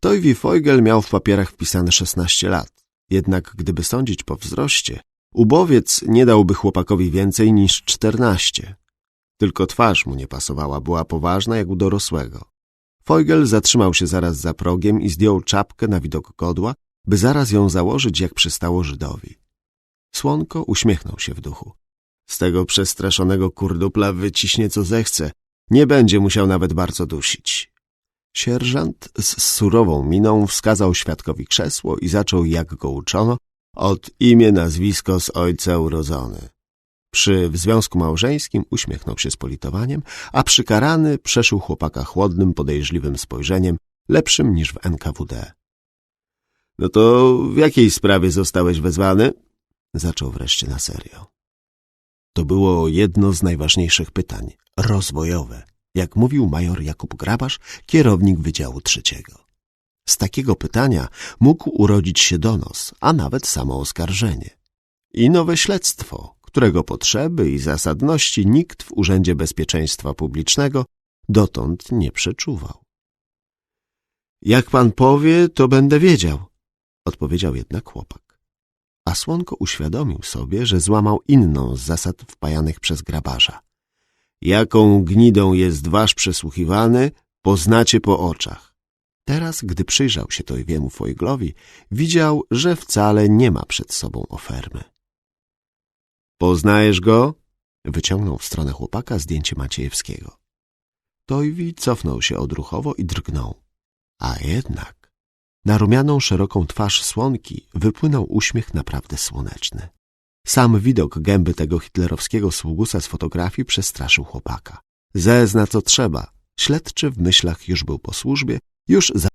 Toywi Feugel miał w papierach wpisane 16 lat. Jednak gdyby sądzić po wzroście, ubowiec nie dałby chłopakowi więcej niż 14. Tylko twarz mu nie pasowała, była poważna jak u dorosłego. Feugel zatrzymał się zaraz za progiem i zdjął czapkę na widok godła, by zaraz ją założyć, jak przystało Żydowi. Słonko uśmiechnął się w duchu. Z tego przestraszonego kurdupla wyciśnie co zechce. Nie będzie musiał nawet bardzo dusić. Sierżant z surową miną wskazał świadkowi krzesło i zaczął, jak go uczono, od imię, nazwisko z ojca urodzony. Przy w związku małżeńskim uśmiechnął się z politowaniem, a przykarany przeszył chłopaka chłodnym, podejrzliwym spojrzeniem, lepszym niż w NKWD. — No to w jakiej sprawie zostałeś wezwany? — zaczął wreszcie na serio. To było jedno z najważniejszych pytań, rozwojowe, jak mówił major Jakub Grabasz, kierownik Wydziału Trzeciego. Z takiego pytania mógł urodzić się donos, a nawet samo oskarżenie. I nowe śledztwo, którego potrzeby i zasadności nikt w Urzędzie Bezpieczeństwa Publicznego dotąd nie przeczuwał. Jak pan powie, to będę wiedział, odpowiedział jednak chłopak. A Słonko uświadomił sobie, że złamał inną z zasad wpajanych przez grabarza. Jaką gnidą jest wasz przesłuchiwany, poznacie po oczach. Teraz, gdy przyjrzał się Tojwiemu Foiglowi, widział, że wcale nie ma przed sobą ofermy. Poznajesz go? Wyciągnął w stronę chłopaka zdjęcie Maciejewskiego. Tojwi cofnął się odruchowo i drgnął. A jednak na rumianą, szeroką twarz słonki wypłynął uśmiech naprawdę słoneczny. Sam widok gęby tego hitlerowskiego sługusa z fotografii przestraszył chłopaka. Zezna co trzeba. Śledczy w myślach już był po służbie, już za